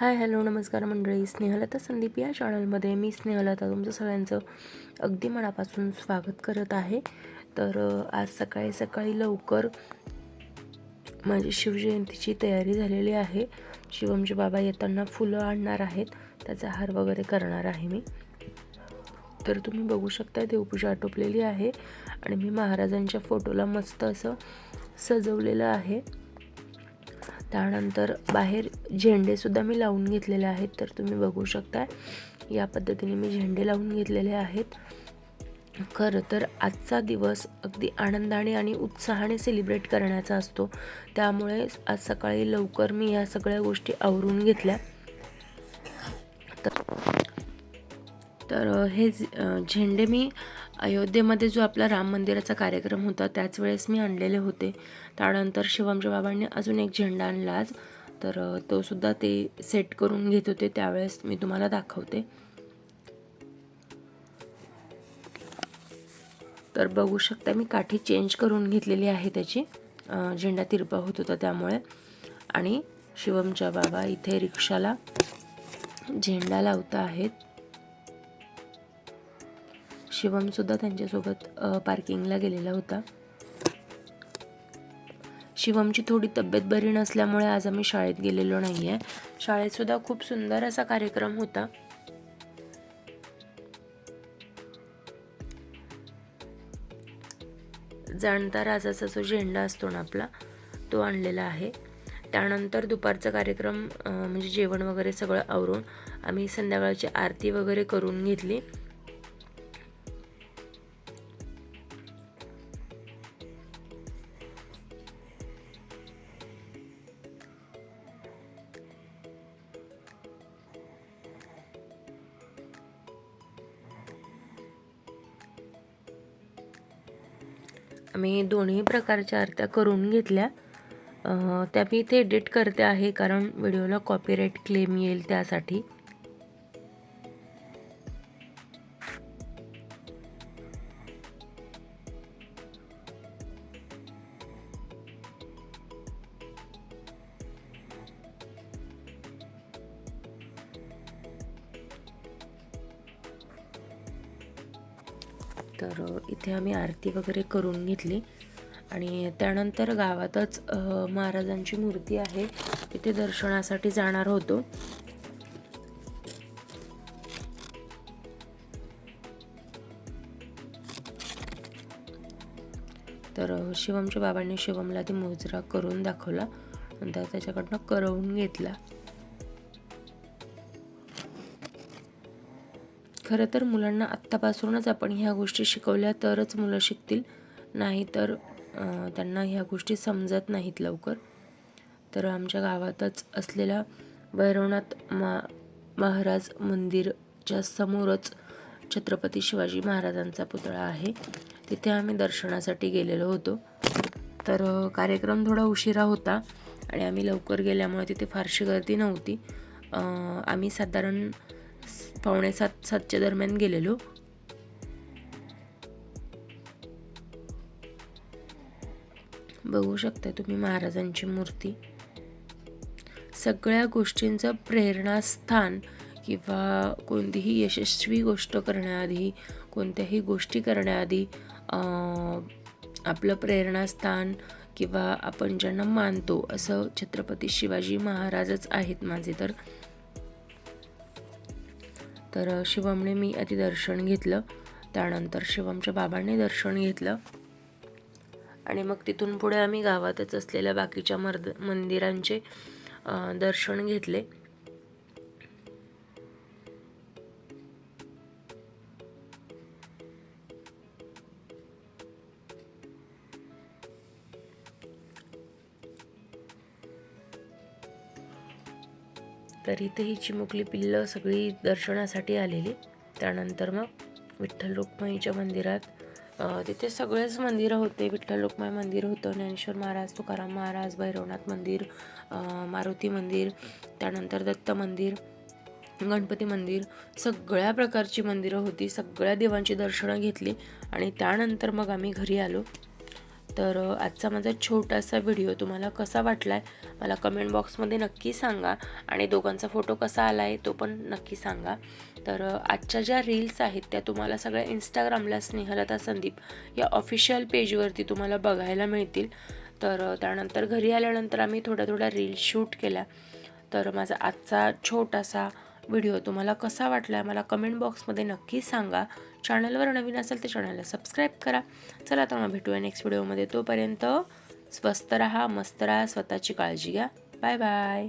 Hi hello नमस्कार मंडळी. स्नेहलता संदीप या चॅनलमध्ये मी स्नेहलता तुमचं सगळ्यांचं अगदी मनापासून स्वागत करत आहे. तर आज सकाळी सकाळी लवकर माझी शिवजयंतीची तयारी झालेली आहे. शिवमचे बाबा येताना फुलं आणणार आहेत. त्याचा हार वगैरे करणार आहे मी. तर तुम्ही बघू शकता देवपूजा आटोपलेली आहे. आणि मी महाराजांच्या फोटोला मस्त असं सजवलेलं आहे. त्यानंतर बाहेर झेंडेसुद्धा मी लावून घेतलेले आहेत तर तुम्ही बघू शकता या पद्धतीने मी झेंडे लावून घेतलेले आहेत. खरं तर आजचा दिवस अगदी आनंदाने आणि उत्साहाने सेलिब्रेट करण्याचा असतो. त्यामुळे आज सकाळी लवकर मी या सगळ्या गोष्टी आवरून घेतल्या. तर तर हे झ- झेंडे मी अयोध्येमध्ये जो आपला राम मंदिराचा कार्यक्रम होता त्याच वेळेस मी आणलेले होते. त्यानंतर शिवमच्या बाबांनी अजून एक झेंडा आणला आज. तर तो सुद्धा ते सेट करून घेत होते त्यावेळेस मी तुम्हाला दाखवते. तर बघू शकता मी काठी चेंज करून घेतलेली आहे त्याची. झेंडा तिरपा होत होता त्यामुळे. आणि शिवमच्या बाबा इथे रिक्षाला झेंडा लावता आहेत. शिवमसुद्धा त्यांच्यासोबत पार्किंगला गेलेला होता. शिवमची थोडी तब्येत बरी नसल्यामुळे आज आम्ही शाळेत गेलेलो नाही आहे शाळेतसुद्धा खूप सुंदर असा कार्यक्रम होता. जाणता राजाचा जो झेंडा असतो ना आपला तो आणलेला आहे. त्यानंतर दुपारचा कार्यक्रम म्हणजे जेवण वगैरे सगळं आवरून आम्ही संध्याकाळची आरती वगैरे करून घेतली. मी दोन्ही प्रकारच्या आरत्या करून घेतल्या. त्या मी इथे एडिट करते आहे कारण व्हिडिओला कॉपीराईट क्लेम येईल त्यासाठी. तर इथे आम्ही आरती वगैरे करून घेतली. आणि त्यानंतर गावातच महाराजांची मूर्ती आहे. तिथे दर्शनासाठी जाणार होतो. तर शिवमच्या बाबांनी शिवमला ती मोजरा करून दाखवला. नंतर त्याच्याकडनं करवून घेतला. खरं तर मुलांना आत्तापासूनच आपण ह्या गोष्टी शिकवल्या तरच मुलं शिकतील. नाही तर त्यांना ह्या गोष्टी समजत नाहीत लवकर. तर आमच्या गावातच असलेल्या भैरवनाथ मा महाराज मंदिरच्या समोरच छत्रपती शिवाजी महाराजांचा पुतळा आहे. तिथे आम्ही दर्शनासाठी गेलेलो होतो. तर कार्यक्रम थोडा उशिरा होता आणि आम्ही लवकर गेल्यामुळे तिथे फारशी गर्दी नव्हती. आम्ही साधारण पावणे सात सातच्या दरम्यान गेलेलो. बघू शकता तुम्ही महाराजांची मूर्ती. सगळ्या गोष्टींचं प्रेरणास्थान किंवा कोणतीही यशस्वी गोष्ट करण्याआधी कोणत्याही गोष्टी करण्याआधी आपलं प्रेरणास्थान किंवा आपण ज्यांना मानतो असं छत्रपती शिवाजी महाराजच आहेत माझे तर. तर शिवमने मी आधी दर्शन घेतलं. त्यानंतर शिवमच्या बाबांनी दर्शन घेतलं. आणि मग तिथून पुढे आम्ही गावातच असलेल्या बाकीच्या मर्द मंदिरांचे दर्शन घेतले. तर इथे ही चिमुकली पिल्लं सगळी दर्शनासाठी आलेली. त्यानंतर मग विठ्ठल रुक्माईच्या मंदिरात तिथे सगळेच मंदिरं होते. विठ्ठल रुक्माई मंदिर होतं ज्ञानेश्वर महाराज तुकाराम महाराज भैरवनाथ मंदिर मारुती मंदिर त्यानंतर दत्त मंदिर गणपती मंदिर सगळ्या प्रकारची मंदिरं होती. सगळ्या देवांची दर्शनं घेतली आणि त्यानंतर मग आम्ही घरी आलो. तर आजचा माझा छोटासा व्हिडिओ तुम्हाला कसा वाटला आहे मला कमेंट बॉक्समध्ये नक्की सांगा आणि दोघांचा फोटो कसा आला आहे तो पण नक्की सांगा. तर आजच्या ज्या रील्स आहेत त्या तुम्हाला सगळ्या इंस्टाग्रामला स्नेहलता संदीप या ऑफिशियल पेजवरती तुम्हाला बघायला मिळतील. तर त्यानंतर घरी आल्यानंतर आम्ही थोड्या थोड्या रील्स शूट केल्या. तर माझा आजचा छोटासा व्हिडिओ तुम्हाला कसा वाटला मला कमेंट बॉक्समध्ये नक्की सांगा. चॅनलवर नवीन असेल तर चॅनलला सबस्क्राईब करा. चला तर मग भेटूया नेक्स्ट व्हिडिओमध्ये तोपर्यंत स्वस्त राहा मस्त राहा स्वतःची काळजी घ्या. Bye bye